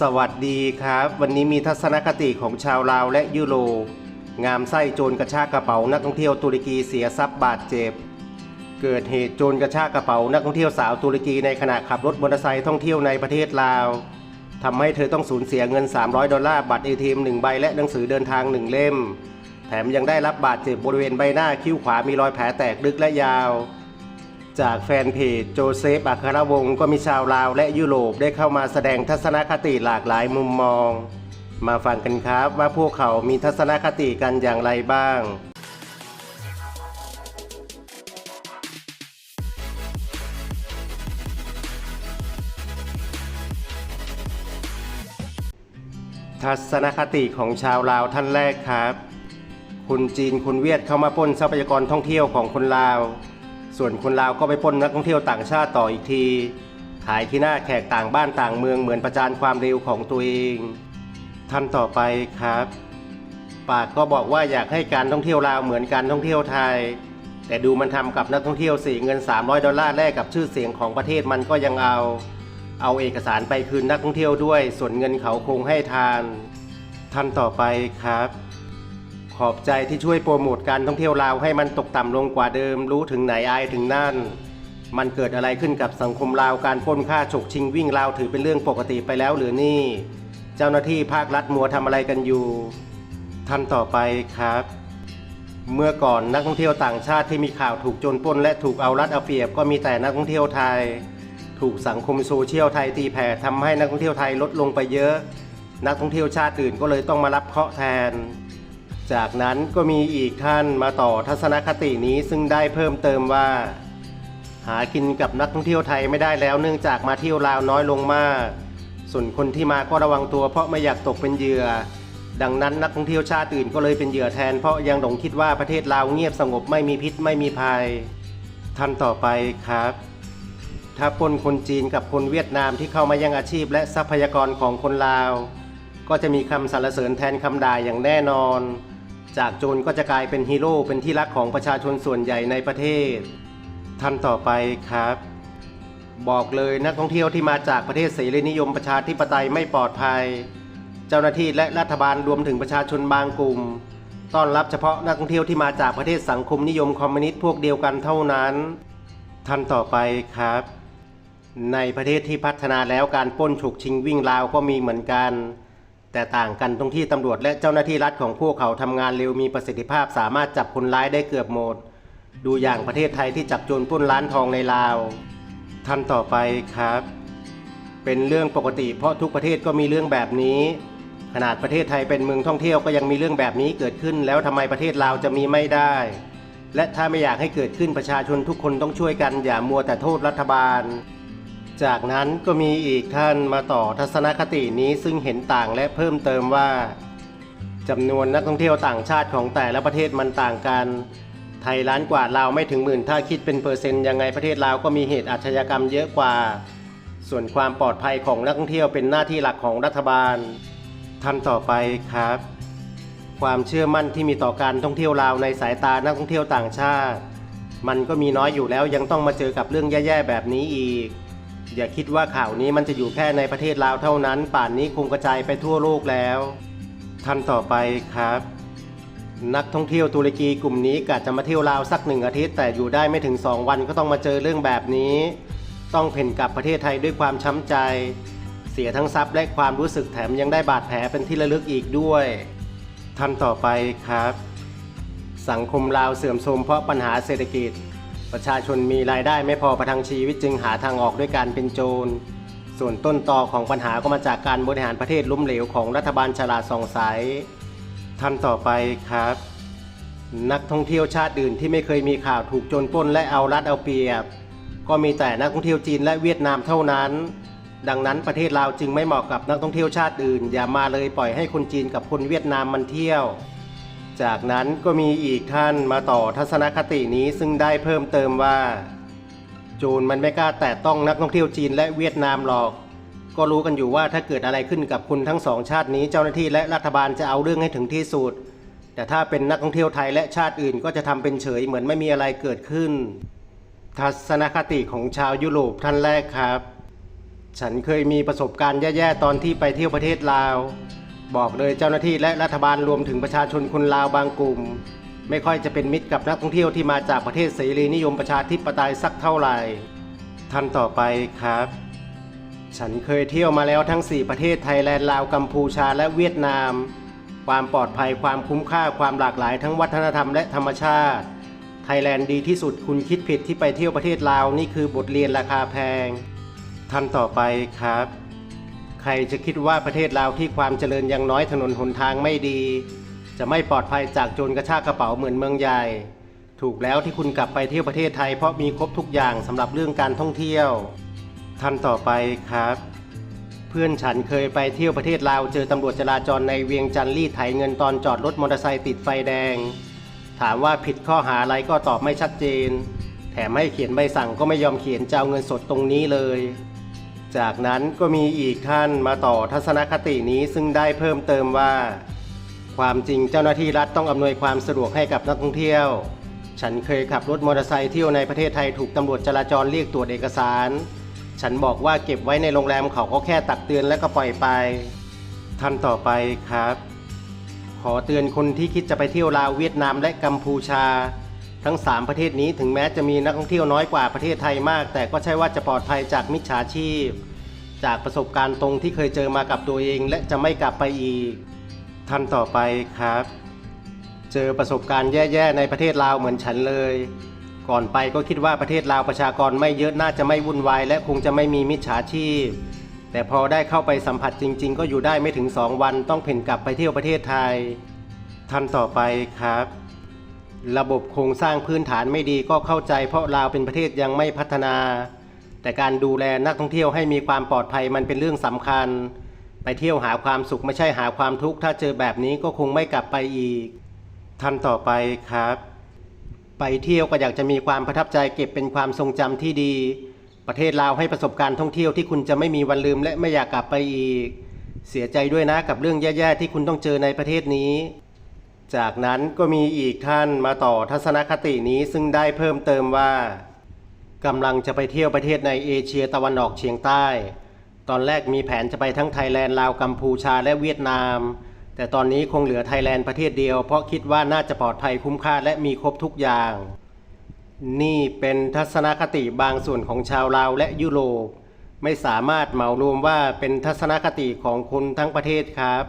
สวัสดีครับ วันนี้มีทัศนคติของชาวลาวและยุโรปงามไส้โจรกระชากกระเป๋านักท่องเที่ยวตุรกีเสียทรัพย์บาดเจ็บ เกิดเหตุโจรกระชากกระเป๋านักท่องเที่ยวสาวตุรกีในขณะขับรถมอเตอร์ไซค์ท่องเที่ยวในประเทศลาวทำให้เธอต้องสูญเสียเงิน 300 ดอลลาร์บัตรเอทีเอ็มหนึ่งใบและหนังสือเดินทางหนึ่งเล่ม แถมยังได้รับบาดเจ็บบริเวณใบหน้าคิ้วขวามีรอยแผลแตกลึกและยาว จากแฟนเพจโจเซฟอัครวงศ์ก็มีชาวลาวและยุโรปได้เข้ามาแสดงทัศนคติหลากหลายมุมมอง มาฟังกันครับว่าพวกเขามีทัศนคติกันอย่างไรบ้าง ทัศนคติของชาวลาวท่านแรกครับคนจีนคนเวียดเข้ามาปล้นทรัพยากรท่องเที่ยวของคนลาว ส่วนคนลาวก็ไปปล้นนักท่องเที่ยวต่างชาติต่ออีกที ขายที่หน้าแขกต่างบ้านต่างเมืองเหมือนประจานความเร็วของตัวเองท่านต่อไปครับ ปากก็บอกว่าอยากให้การท่องเที่ยวลาวเหมือนการท่องเที่ยวไทย แต่ดูมันทำกับนักท่องเที่ยวเสียเงิน 300 ดอลลาร์แลกกับชื่อเสียงของประเทศมันก็ยังเอา เอาเอกสารไปคืนนักท่องเที่ยวด้วย ส่วนเงินเขาคงให้ทานท่านต่อไปครับ ขอบใจที่ช่วยโปรโมทการท่องเที่ยวลาวให้มันตกต่ำลงกว่าเดิม รู้ถึงไหนอายถึงนั่น มันเกิดอะไรขึ้นกับสังคมลาวการปล้นฆ่าฉกชิงวิ่งราวถือเป็นเรื่องปกติไปแล้วหรือนี่ เจ้าหน้าที่ภาครัฐมัวทำอะไรกันอยู่ท่านต่อไปครับ เมื่อก่อนนักท่องเที่ยวต่างชาติที่มีข่าวถูกโจรปล้น และถูกเอารัดเอาเปรียบก็มีแต่นักท่องเที่ยวไทย ถูกสังคมโซเชียลไทยตีแผ่ทำให้นักท่องเที่ยวไทยลดลงไปเยอะ นักท่องเที่ยวชาติอื่นก็เลยต้องมารับเคราะห์แทน จากนั้นก็มีอีกท่านมาต่อทัศนคตินี้ซึ่งได้เพิ่มเติมว่า หากินกับนักท่องเที่ยวไทยไม่ได้แล้วเนื่องจากมาเที่ยวลาวน้อยลงมาก ส่วนคนที่มาก็ระวังตัวเพราะไม่อยากตกเป็นเหยื่อ ดังนั้นนักท่องเที่ยวชาติอื่นก็เลยเป็นเหยื่อแทนเพราะยังหลงคิดว่าประเทศลาวเงียบสงบไม่มีพิษไม่มีภัย ท่านต่อไปครับถ้าปนคนจีนกับคนเวียดนามที่เข้ามายังอาชีพและทรัพยากรของคนลาวก็จะมีคำสรรเสริญแทนคำด่าอย่างแน่นอน จากโจรก็จะกลายเป็นฮีโร่เป็นที่รักของประชาชนส่วนใหญ่ในประเทศท่านต่อไปครับ บอกเลยนักท่องเที่ยวที่มาจากประเทศเสรีนิยมประชาธิปไตยไม่ปลอดภัย เจ้าหน้าที่และรัฐบาลรวมถึงประชาชนบางกลุ่มต้อนรับเฉพาะนักท่องเที่ยวที่มาจากประเทศสังคมนิยมคอมมิวนิสต์พวกเดียวกันเท่านั้น ท่านต่อไปครับ ในประเทศที่พัฒนาแล้วการป้นฉกชิงวิ่งราวก็มีเหมือนกัน แต่ต่างกันตรงที่ตำรวจและเจ้าหน้าที่รัฐของพวกเขาทำงานเร็วมีประสิทธิภาพสามารถจับคนร้ายได้เกือบหมด ดูอย่างประเทศไทยที่จับโจรปล้นร้านทองในลาวท่านต่อไปครับ เป็นเรื่องปกติเพราะทุกประเทศก็มีเรื่องแบบนี้ ขนาดประเทศไทยเป็นเมืองท่องเที่ยวก็ยังมีเรื่องแบบนี้เกิดขึ้น แล้วทำไมประเทศลาวจะมีไม่ได้ และถ้าไม่อยากให้เกิดขึ้นประชาชนทุกคนต้องช่วยกันอย่ามัวแต่โทษรัฐบาล จากนั้นก็มีอีกท่านมาต่อทัศนคตินี้ซึ่งเห็นต่างและเพิ่มเติมว่าจำนวนนักท่องเที่ยวต่างชาติของแต่ละประเทศมันต่างกัน ไทยล้านกว่าลาวไม่ถึงหมื่น ถ้าคิดเป็นเปอร์เซ็นต์ยังไงประเทศลาวก็มีเหตุอาชญากรรมเยอะกว่า ส่วนความปลอดภัยของนักท่องเที่ยวเป็นหน้าที่หลักของรัฐบาลท่านต่อไปครับ ความเชื่อมั่นที่มีต่อการท่องเที่ยวลาวในสายตานักท่องเที่ยวต่างชาติ มันก็มีน้อยอยู่แล้วยังต้องมาเจอกับเรื่องแย่ๆแบบนี้อีก อย่าคิดว่าข่าวนี้มันจะอยู่แค่ในประเทศลาวเท่านั้น ป่านนี้คงกระจายไปทั่วโลกแล้วท่านต่อไปครับ นักท่องเที่ยวตุรกีกลุ่มนี้กะจะมาเที่ยวลาวสักหนึ่งอาทิตย์แต่อยู่ได้ไม่ถึง 2 วันก็ต้องมาเจอเรื่องแบบนี้ ต้องเพ่นกลับประเทศไทยด้วยความช้ำใจ เสียทั้งทรัพย์และความรู้สึกแถมยังได้บาดแผลเป็นที่ระลึกอีกด้วยท่านต่อไปครับ สังคมลาวเสื่อมโทรมเพราะปัญหาเศรษฐกิจ ประชาชนมีรายได้ไม่พอประทังชีวิตจึงหาทางออกด้วยการเป็นโจร ส่วนต้นตอของปัญหาก็มาจากการบริหารประเทศล้มเหลวของรัฐบาลฉลาดสองสายท่านต่อไปครับ นักท่องเที่ยวชาติอื่นที่ไม่เคยมีข่าวถูกโจรปล้นและเอารัดเอาเปรียบ ก็มีแต่นักท่องเที่ยวจีนและเวียดนามเท่านั้น ดังนั้นประเทศลาวจึงไม่เหมาะกับนักท่องเที่ยวชาติอื่น อย่ามาเลยปล่อยให้คนจีนกับคนเวียดนามมันเที่ยว จากนั้นก็มีอีกท่านมาต่อทัศนคตินี้ซึ่งได้เพิ่มเติมว่า โจรมันไม่กล้าแตะต้องนักท่องเที่ยวจีนและเวียดนามหรอก ก็รู้กันอยู่ว่าถ้าเกิดอะไรขึ้นกับคุณทั้งสองชาตินี้เจ้าหน้าที่และรัฐบาลจะเอาเรื่องให้ถึงที่สุด แต่ถ้าเป็นนักท่องเที่ยวไทยและชาติอื่นก็จะทำเป็นเฉยเหมือนไม่มีอะไรเกิดขึ้น ทัศนคติของชาวยุโรปท่านแรกครับ ฉันเคยมีประสบการณ์แย่ๆตอนที่ไปเที่ยวประเทศลาว บอกเลยเจ้าหน้าที่และรัฐบาลรวมถึงประชาชนคนลาวบางกลุ่ม ไม่ค่อยจะเป็นมิตรกับนักท่องเที่ยวที่มาจากประเทศเสรีนิยมประชาธิปไตยสักเท่าไหร่ท่านต่อไปครับ ฉันเคยเที่ยวมาแล้วทั้ง 4 ประเทศไทยแลนด์ลาวกัมพูชาและเวียดนาม ความปลอดภัยความคุ้มค่าความหลากหลายทั้งวัฒนธรรมและธรรมชาติ ไทยแลนด์ดีที่สุดคุณคิดผิดที่ไปเที่ยวประเทศลาวนี่คือบทเรียนราคาแพงท่านต่อไปครับ ใครจะคิดว่าประเทศลาวที่ความเจริญยังน้อยถนนหนทางไม่ดี จะไม่ปลอดภัยจากโจรกระชากกระเป๋าเหมือนเมืองใหญ่ ถูกแล้วที่คุณกลับไปเที่ยวประเทศไทยเพราะมีครบทุกอย่างสำหรับเรื่องการท่องเที่ยวท่านต่อไปครับ เพื่อนฉันเคยไปเที่ยวประเทศลาวเจอตำรวจจราจรในเวียงจันทร์รีดไถเงินตอนจอดรถมอเตอร์ไซค์ติดไฟแดง ถามว่าผิดข้อหาอะไรก็ตอบไม่ชัดเจน แถมให้เขียนใบสั่งก็ไม่ยอมเขียนจะเอาเงินสดตรงนี้เลย จากนั้นก็มีอีกท่านมาต่อทัศนคตินี้ซึ่งได้เพิ่มเติมว่า ความจริงเจ้าหน้าที่รัฐต้องอำนวยความสะดวกให้กับนักท่องเที่ยว ฉันเคยขับรถมอเตอร์ไซค์เที่ยวในประเทศไทยถูกตำรวจจราจรเรียกตรวจเอกสาร ฉันบอกว่าเก็บไว้ในโรงแรมเขาก็แค่ตักเตือนแล้วก็ปล่อยไปท่านต่อไปครับ ขอเตือนคนที่คิดจะไปเที่ยวลาวเวียดนามและกัมพูชา ทั้ง 3 ประเทศนี้ถึงแม้จะมีนักท่องเที่ยวน้อยกว่าประเทศไทยมาก แต่ก็ใช่ว่าจะปลอดภัยจากมิจฉาชีพ จากประสบการณ์ตรงที่เคยเจอมากับตัวเอง และจะไม่กลับไปอีกท่านต่อไปครับ เจอประสบการณ์แย่ๆในประเทศลาวเหมือนฉันเลย ก่อนไปก็คิดว่าประเทศลาวประชากรไม่เยอะน่าจะไม่วุ่นวาย และคงจะไม่มีมิจฉาชีพ แต่พอได้เข้าไปสัมผัสจริง ๆ ก็อยู่ได้ไม่ถึง 2 วันต้องเพ่นกลับไปเที่ยวประเทศไทยท่านต่อไปครับ ระบบโครงสร้างพื้นฐานไม่ดีก็เข้าใจ เพราะลาวเป็นประเทศยังไม่พัฒนา แต่การดูแลนักท่องเที่ยวให้มีความปลอดภัยมันเป็นเรื่องสำคัญ ไปเที่ยวหาความสุขไม่ใช่หาความทุกข์ถ้าเจอแบบนี้ก็คงไม่กลับไปอีกท่านต่อไปครับ ไปเที่ยวก็อยากจะมีความประทับใจเก็บเป็นความทรงจำที่ดี ประเทศลาวให้ประสบการณ์ท่องเที่ยวที่คุณจะไม่มีวันลืมและไม่อยากกลับไปอีก เสียใจด้วยนะกับเรื่องแย่ๆที่คุณต้องเจอในประเทศนี้ จากนั้นก็มีอีกท่านมาต่อทัศนคตินี้ซึ่งได้เพิ่มเติมว่ากำลังจะไปเที่ยวประเทศในเอเชียตะวันออกเฉียงใต้ ตอนแรกมีแผนจะไปทั้งไทยแลนด์ลาวกัมพูชาและเวียดนาม แต่ตอนนี้คงเหลือไทยแลนด์ประเทศเดียว เพราะคิดว่าน่าจะปลอดภัยคุ้มค่าและมีครบทุกอย่าง นี่เป็นทัศนคติบางส่วนของชาวลาวและยุโรป ไม่สามารถเหมารวมว่าเป็นทัศนคติของคนทั้งประเทศครับ